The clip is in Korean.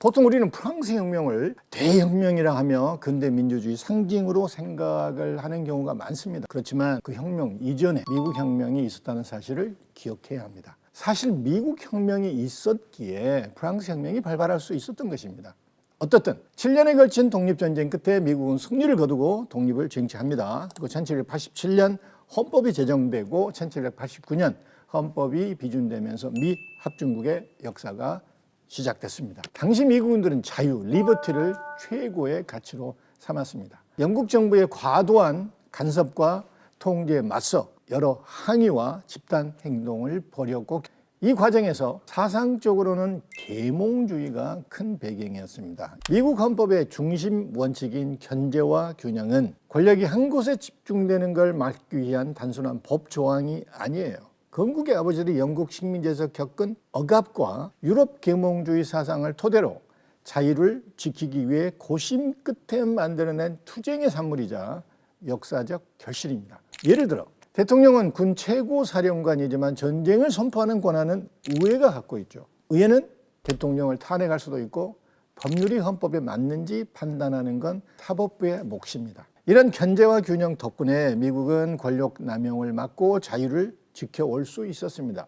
보통 우리는 프랑스 혁명을 대혁명이라 하며 근대 민주주의 상징으로 생각을 하는 경우가 많습니다. 그렇지만 그 혁명 이전에 미국 혁명이 있었다는 사실을 기억해야 합니다. 사실 미국 혁명이 있었기에 프랑스 혁명이 발발할 수 있었던 것입니다. 어떻든 7년에 걸친 독립전쟁 끝에 미국은 승리를 거두고 독립을 쟁취합니다. 그리고 1787년 헌법이 제정되고 1789년 헌법이 비준되면서 미 합중국의 역사가 시작됐습니다. 당시 미국인들은 자유, 리버티를 최고의 가치로 삼았습니다. 영국 정부의 과도한 간섭과 통제에 맞서 여러 항의와 집단 행동을 벌였고 이 과정에서 사상적으로는 계몽주의가 큰 배경이었습니다. 미국 헌법의 중심 원칙인 견제와 균형은 권력이 한 곳에 집중되는 걸 막기 위한 단순한 법 조항이 아니에요. 건국의 아버지들이 영국 식민지에서 겪은 억압과 유럽 계몽주의 사상을 토대로 자유를 지키기 위해 고심 끝에 만들어낸 투쟁의 산물이자 역사적 결실입니다. 예를 들어 대통령은 군 최고 사령관이지만 전쟁을 선포하는 권한은 의회가 갖고 있죠. 의회는 대통령을 탄핵할 수도 있고 법률이 헌법에 맞는지 판단하는 건 사법부의 몫입니다. 이런 견제와 균형 덕분에 미국은 권력 남용을 막고 자유를 지켜올 수 있었습니다.